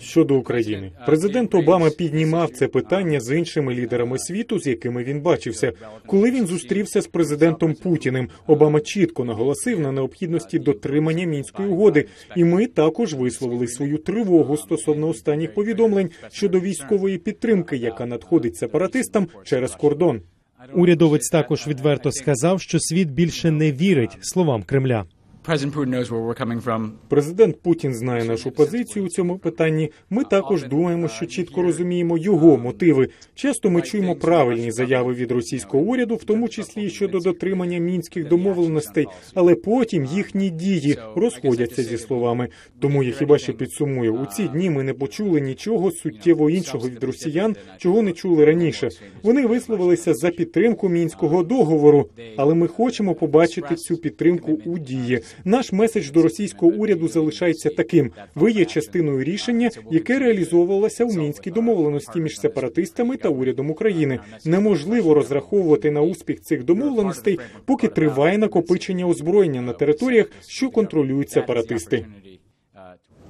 Щодо України, президент Обама піднімав це питання з іншими лідерами світу, з якими він бачився. Коли він зустрівся з президентом Путіним, Обама чітко наголосив на необхідності дотримання мінської угоди, і ми також висловили свою тривогу стосовно останніх повідомлень щодо військової підтримки, яка надходить сепаратистам через кордон. Урядовець також відверто сказав, що світ більше не вірить словам Кремля. Президент Путін знає нашу позицію у цьому питанні. Ми також думаємо, що чітко розуміємо його мотиви. Часто ми чуємо правильні заяви від російського уряду, в тому числі щодо дотримання мінських домовленостей, але потім їхні дії розходяться зі словами. Тому я хіба що підсумую у ці дні. Ми не почули нічого суттєво іншого від росіян, чого не чули раніше. Вони висловилися за підтримку мінського договору, але ми хочемо побачити цю підтримку у дії. Наш меседж до російського уряду залишається таким: ви є частиною рішення, яке реалізовувалося у мінській домовленості між сепаратистами та урядом України. Неможливо розраховувати на успіх цих домовленостей, поки триває накопичення озброєння на територіях, що контролюють сепаратисти.